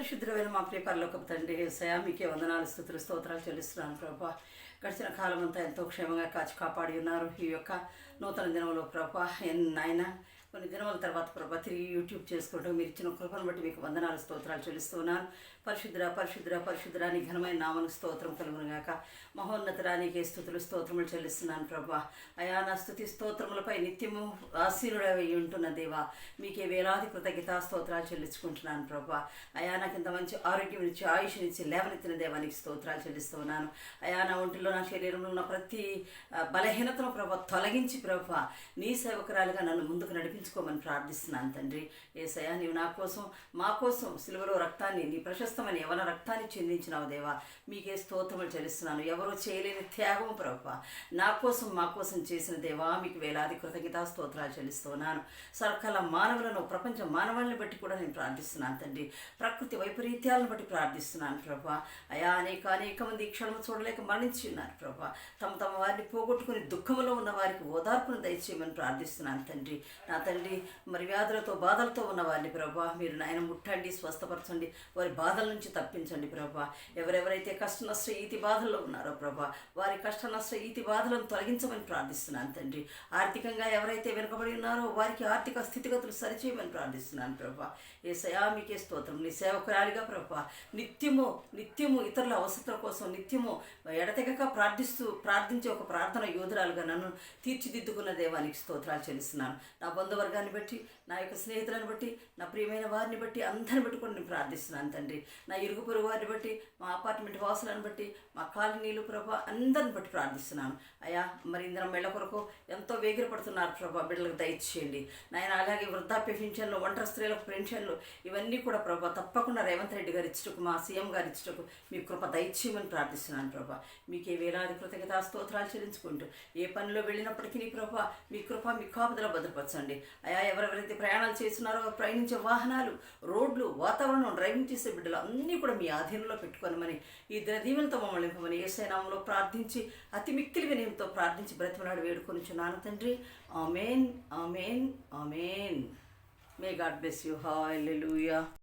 పరిశుద్ధమైన మా ప్రియపరలోకపు తండ్రి ఏసయా మీకే వందనాలు స్థుతులు స్తోత్రాలు చెల్లిస్తున్నాను ప్రభా. గడిచిన కాలం అంతా ఎంతో క్షేమంగా కాచి కాపాడి ఉన్నారు. ఈ యొక్క నూతన దినంలో ప్రభా ఎన్నైనా కొన్ని దినముల తర్వాత ప్రభా తిరిగి యూట్యూబ్ చేసుకోవడం మీరు ఇచ్చిన కృపను బట్టి మీకు వందనాలు స్తోత్రాలు చెల్లిస్తున్నాను. పరిశుద్ర పరిశుద్ర పరిశుద్ధ నీ ఘనమైన నామను స్తోత్రం కలుగునుగాక మహోన్నతరానికి స్థుతులు స్తోత్రములు చెల్లిస్తున్నాను ప్రభా. అయా నా స్థుతి స్తోత్రములపై నిత్యము ఆశీనుడై ఉంటున్న దేవా. మీకే వేలాది కృతజ్ఞత స్తోత్రాలు చెల్లించుకుంటున్నాను ప్రభా. అయా నాకు ఇంత మంచి ఆరోగ్యం ఇచ్చి ఆయుష్నిచ్చి లేవనెత్తిన దేవానికి స్తోత్రాలు చెల్లిస్తున్నాను. అయా నా ఒంటిలో నా శరీరంలో ఉన్న ప్రతి బలహీనతను ప్రభా తొలగించి ప్రభా నీ సేవకురాలుగా నన్ను ముందుకు నడిపించుకోమని ప్రార్థిస్తున్నాను తండ్రి. ఏసయా నీవు నా కోసం మా కోసం సిలువలో రక్తాన్ని నీ ప్రశస్తమైన యవన రక్తాన్ని చెందించినావు దేవా. మీకే స్తోత్రములు చెల్లిస్తున్నాను. ఎవరో చేయలేని త్యాగం ప్రభా నా కోసం మా కోసం చేసిన దేవా మీకు వేలాది కృతజ్ఞతా స్తోత్రాలు చెల్లిస్తున్నాను. సర్కల మానవులను ప్రపంచ మానవాళ్ళని బట్టి కూడా నేను ప్రార్థిస్తున్నాను తండ్రి. ప్రకృతి వైపరీత్యాలను బట్టి ప్రార్థిస్తున్నాను ప్రభా అయా అనేక అనేక మంది ఈ క్షణం చూడలేక మరణించి ఉన్నారు ప్రభా తమ తమ వారిని పోగొట్టుకుని దుఃఖంలో ఉన్న వారికి ఓదార్పును దయచేయమని ప్రార్థిస్తున్నాను తండ్రి. నా తండ్రి మరి వ్యాధులతో బాధలతో ఉన్న వారిని ప్రభా మీరు నాయన ముట్టండి స్వస్థపరచండి వారి బాధల నుంచి తప్పించండి ప్రభా. ఎవరెవరైతే కష్ట నష్ట ఈతి బాధల్లో ఉన్నారో ప్రభా వారి కష్ట నష్ట ఈతి బాధలను తొలగించమని ప్రార్థిస్తున్నాను తండ్రి. ఆర్థికంగా ఎవరైతే వెనుకబడి ఉన్నారో వారికి ఆర్థిక స్థితిగతులు సరిచేయమని ప్రార్థిస్తున్నాను ప్రభా. ఏ సయామికే స్తోత్రం. నీ సేవకురాలిగా ప్రభా నిత్యము నిత్యము ఇతరుల అవసరాల కోసం నిత్యము ఎడతెగక ప్రార్థిస్తూ ప్రార్థించే ఒక ప్రార్థన యోధురాలుగా నన్ను తీర్చిదిద్దుకున్న దేవానికి స్తోత్రాలు చెల్లిస్తున్నాను. నా వర్గాన్ని బట్టి నా యొక్క స్నేహితులను బట్టి నా ప్రియమైన వారిని బట్టి అందరిని బట్టి కూడా నేను ప్రార్థిస్తున్నాను తండ్రి. నా ఇరుగు పొరుగు వారిని బట్టి మా అపార్ట్మెంట్ వాసులను బట్టి మా కాలనీలు ప్రభా అందరిని బట్టి ప్రార్థిస్తున్నాను. అయ్యా మరి ఇందరం మెళ్ళ కొరకు ఎంతో వేగిరపడుతున్నారు ప్రభా బిడ్డలకు దయచేయండి. నాయన అలాగే వృద్ధాప్య పెన్షన్లు ఒంటరి స్త్రీలకు పెన్షన్లు ఇవన్నీ కూడా ప్రభా తప్పకుండా రేవంత్ రెడ్డి గారు ఇచ్చటకు మా సీఎం గారు ఇచ్చటకు మీ కృప దయచేయమని ప్రార్థిస్తున్నాను ప్రభా. మీకే వేలాది కృతజ్ఞత స్తోత్రాలు చెల్లించుకుంటూ ఏ పనిలో వెళ్ళినప్పటికీ ప్రభా మీ కృప మీ కాపుదల భద్రపరచండి. అయా ఎవరెవరైతే ప్రయాణాలు చేస్తున్నారో ప్రయాణించే వాహనాలు రోడ్లు వాతావరణం డ్రైవింగ్ చేసే బిడ్డలు అన్నీ కూడా మీ ఆధీనంలో పెట్టుకోనమని ఈ దీవెనతో మమ్మల్ని ఇవ్వమని ఏసైనామంలో ప్రార్థించి అతి మిక్కిలి వినయంతో ప్రార్థించి బ్రతిమలాడు వేడుకొనిచున్నాను తండ్రి. Amen amen amen. May God bless you hi